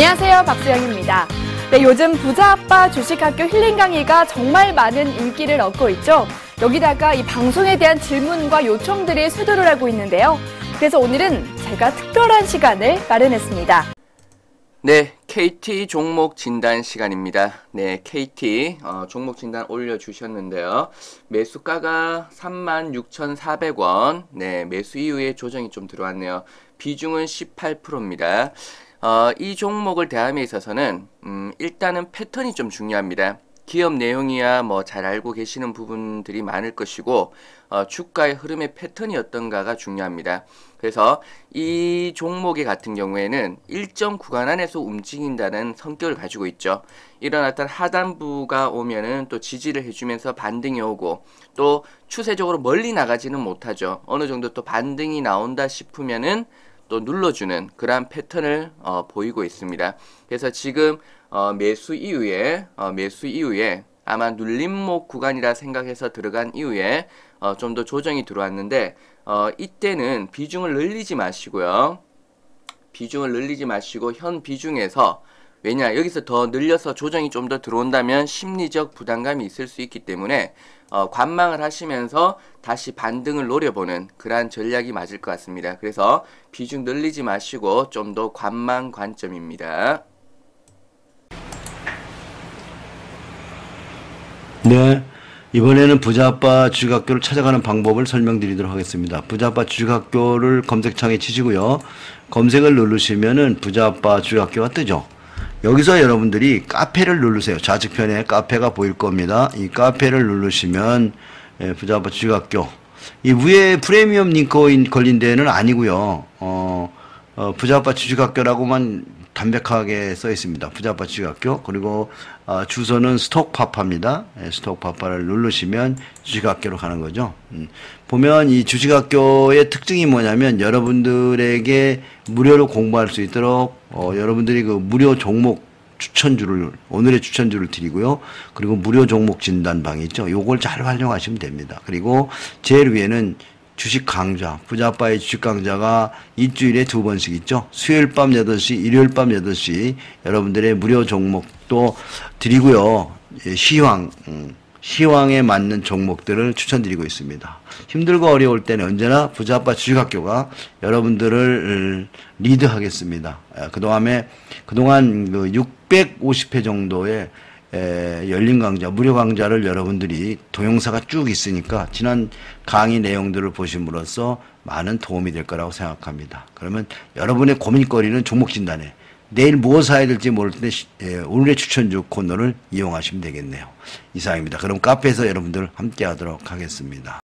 안녕하세요. 박수영입니다. 네, 요즘 부자 아빠 주식학교 힐링 강의가 정말 많은 인기를 얻고 있죠. 여기다가 이 방송에 대한 질문과 요청들이 쇄도를 하고 있는데요. 그래서 오늘은 제가 특별한 시간을 마련했습니다. 네, KT 종목 진단 시간입니다. 네, KT 어, 종목 진단 올려주셨는데요. 매수가가 36,400원. 네, 매수 이후에 조정이 좀 들어왔네요. 비중은 18%입니다. 어, 이 종목을 대함에 있어서는 음, 일단은 패턴이 좀 중요합니다. 기업 내용이야 뭐 잘 알고 계시는 부분들이 많을 것이고 어, 주가의 흐름의 패턴이 어떤가가 중요합니다. 그래서 이 종목의 같은 경우에는 일정 구간 안에서 움직인다는 성격을 가지고 있죠. 어떤 하단부가 오면은 또 지지를 해주면서 반등이 오고 또 추세적으로 멀리 나가지는 못하죠. 어느 정도 또 반등이 나온다 싶으면은 또 눌러주는 그러한 패턴을 어, 보이고 있습니다. 그래서 지금 어, 매수 이후에 어, 매수 이후에 아마 눌림목 구간이라 생각해서 들어간 이후에 어, 좀 더 조정이 들어왔는데 어, 이때는 비중을 늘리지 마시고요. 비중을 늘리지 마시고 현 비중에서 왜냐 여기서 더 늘려서 조정이 좀 더 들어온다면 심리적 부담감이 있을 수 있기 때문에 어, 관망을 하시면서 다시 반등을 노려보는 그러한 전략이 맞을 것 같습니다. 그래서 비중 늘리지 마시고 좀 더 관망 관점입니다. 네. 이번에는 부자아빠 주식학교를 찾아가는 방법을 설명드리도록 하겠습니다. 부자아빠 주식학교를 검색창에 치시고요. 검색을 누르시면은 부자아빠 주식학교가 뜨죠. 여기서 여러분들이 카페를 누르세요. 좌측편에 카페가 보일 겁니다. 이 카페를 누르시면 예, 부자아빠 주식학교 이 위에 프리미엄 링크 걸린 데는 아니고요. 어, 어, 부자아빠 주식학교라고만 담백하게 써 있습니다. 부자아빠 주식학교 그리고 어, 주소는 스톡파파입니다. 예, 스톡파파를 누르시면 주식학교로 가는 거죠. 음, 보면 이 주식학교의 특징이 뭐냐면 여러분들에게 무료로 공부할 수 있도록 어, 여러분들이 그 무료 종목 추천주를 오늘의 추천주를 드리고요. 그리고 무료 종목 진단방이 있죠. 요걸 잘 활용하시면 됩니다. 그리고 제일 위에는 주식 강좌, 부자빠의 주식 강좌가 일주일에 두 번씩 있죠. 수요일 밤 8시, 일요일 밤 8시 여러분들의 무료 종목도 드리고요. 예, 시황, 음, 시황에 맞는 종목들을 추천드리고 있습니다. 힘들고 어려울 때는 언제나 부자아빠 주식학교가 여러분들을 리드하겠습니다. 예, 그동안에, 그동안 그 650회 정도의 에, 열린 강좌, 무료 강좌를 여러분들이 동영상가 쭉 있으니까 지난 강의 내용들을 보심으로써 많은 도움이 될 거라고 생각합니다. 그러면 여러분의 고민거리는 종목 진단에 내일 무엇 사야 될지 모를 텐데 에, 오늘의 추천주 코너를 이용하시면 되겠네요. 이상입니다. 그럼 카페에서 여러분들 함께 하도록 하겠습니다.